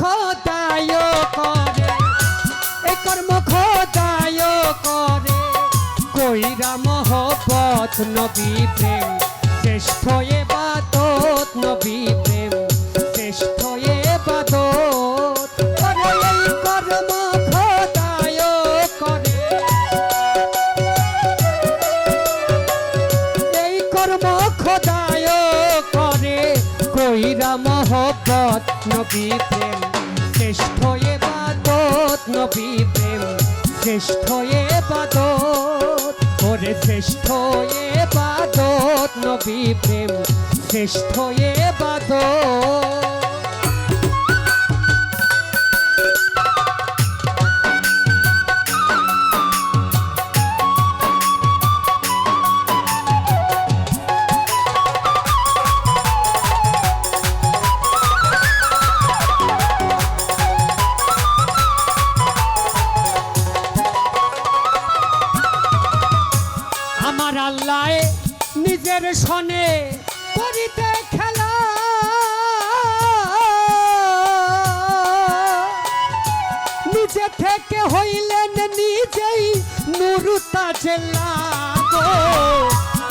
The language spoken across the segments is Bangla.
খোদায় করে। এই কর্ম খোদায় করে। কইরা মহব্বত নবী প্রেম শ্রেষ্ঠ এ বাদত নবী মহব্বত নবী প্রেম শ্রেষ্ঠ এ বাদত নবী প্রেম শ্রেষ্ঠ এ বাদত করে শ্রেষ্ঠ এ বাদত নবী প্রেম শ্রেষ্ঠ এ আমার আল্লাহ নিজের সনে করিতে খেলা। নিজে থেকে হইলেন নিজেই নুরুতা জেলা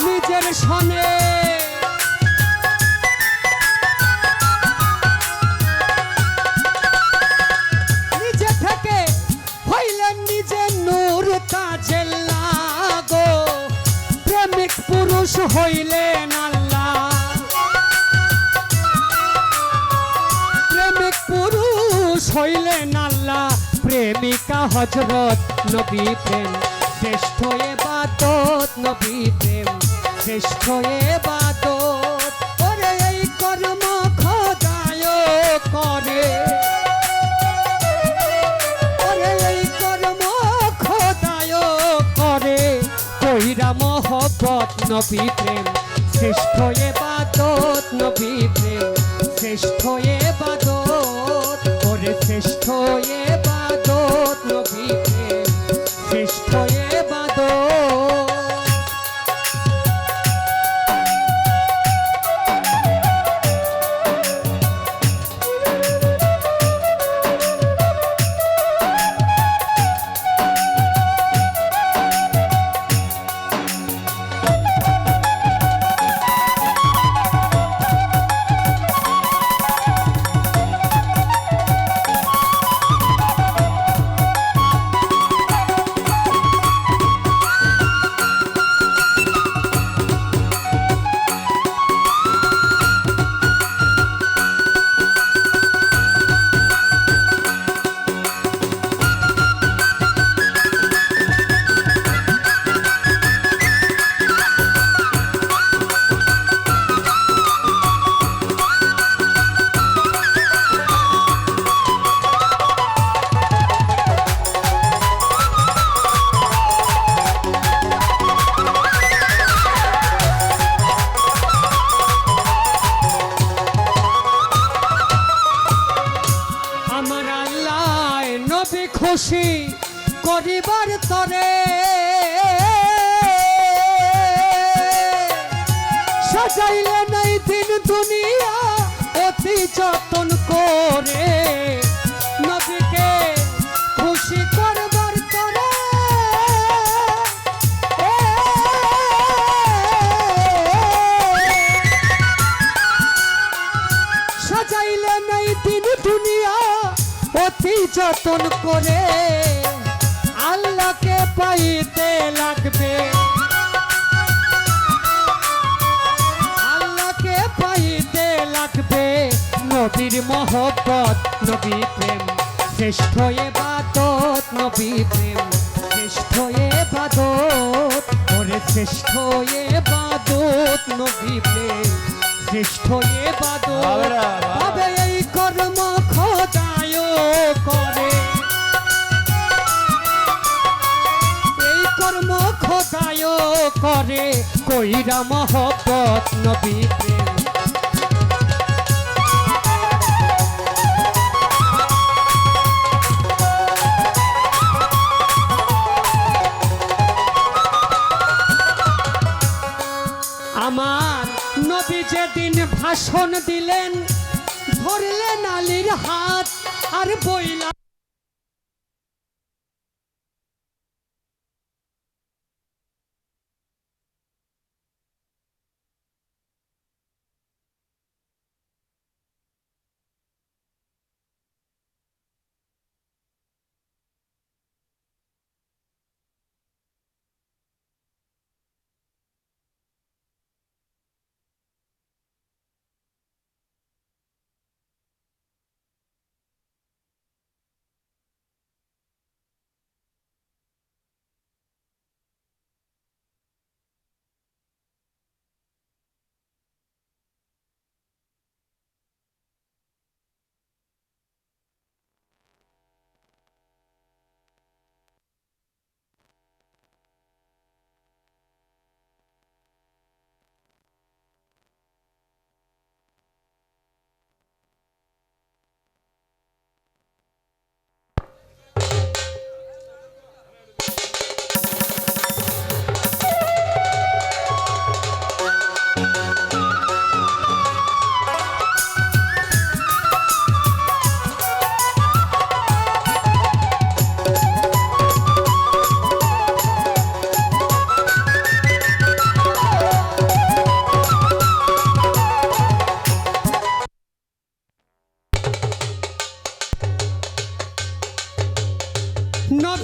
নিজের সনে হইলেন আল্লাহ প্রেমিকা হজরত, নবী প্রেম। শ্রেষ্ঠ এ বাদত, নবী প্রেম। শ্রেষ্ঠ এ বাদত, ওরে এই কর্ম খোদায় করে। ওরে এই কর্ম খোদায় করে। কইরা মহব্বত, নবী প্রেম। শ্রেষ্ঠ এ বাদত, নবী প্রেম। শ্রেষ্ঠ এ নবী খুশি করিবার তরে। সাজাইলে নাই দিন দুনিয়া অতি যতন করে। যতন করে আল্লাহকে পাইতে লাগবে? আল্লাহকে পাইতে লাগবে নবীর মহব্বত নবী প্রেম। শ্রেষ্ঠ এ বাদত নবী প্রেম। শ্রেষ্ঠ এ বাদত ওরে শ্রেষ্ঠ এ বাদত নবী প্রেম। শ্রেষ্ঠ এ বাদত তবে এই কর্ম খোদায় করে। খোদায় করে, কইরা মহব্বত নবী প্রেম। আমার নবী যেদিন ভাষণ দিলেন, ধরলেন আলীর হাত আর বইলা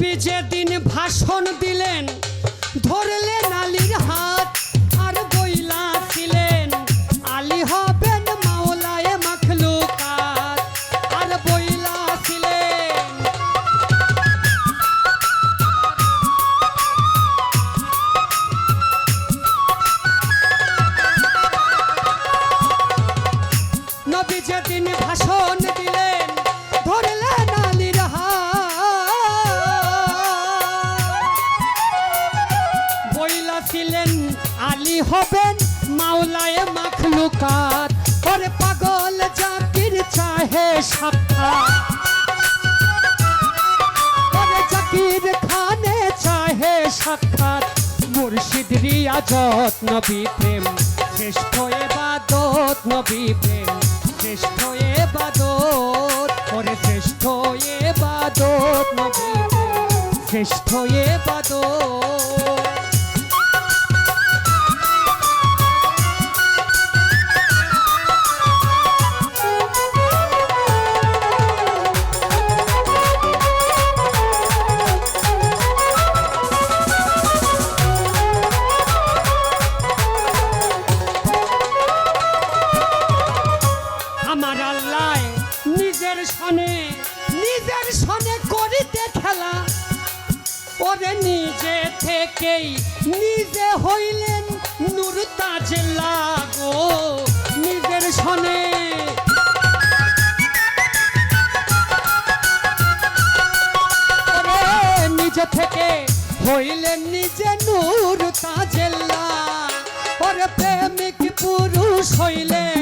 নবী দিন ভাষণ দিলেন ধরলেন আলীর হাত চাহে সাক্ষাৎ ওরে জাকির খানে চাহে সাক্ষাৎ। মুর্শিদ রিয়াজত নবী প্রেম। শ্রেষ্ঠ এবাদত নবী প্রেম। শ্রেষ্ঠ এবাদত, ওরে শ্রেষ্ঠ এবাদত নবী শ্রেষ্ঠ এবাদত। সনে, নিজের সনে করিতে খেলা। ওরে নিজে থেকেই নিজে হইলেন নূর তাজ লাগো নিজের সনে। নিজে থেকে হইলেন নিজে নূর তাজেল্লা ওরে প্রেমিক পুরুষ হইলেন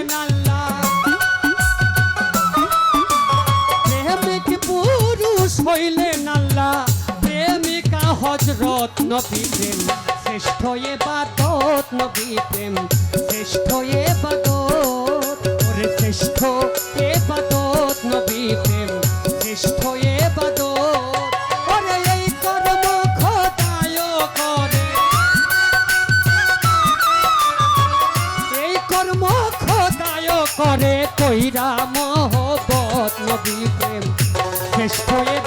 পুরুষ হইলেন আল্লাহ প্রেমিকা হজরত নবী প্রেম। শ্রেষ্ঠ এ বাদত নবী প্রেম। শ্রেষ্ঠ এ বাদত, ওরে শ্রেষ্ঠ এ বাদত নবী প্রেম। শ্রেষ্ঠ এ বাদত, ওরে এই কর্ম খোদায় করে। এই কর্ম খোদায় করে, কইরা মহবত নবী প্রেম। শ্রেষ্ঠ এ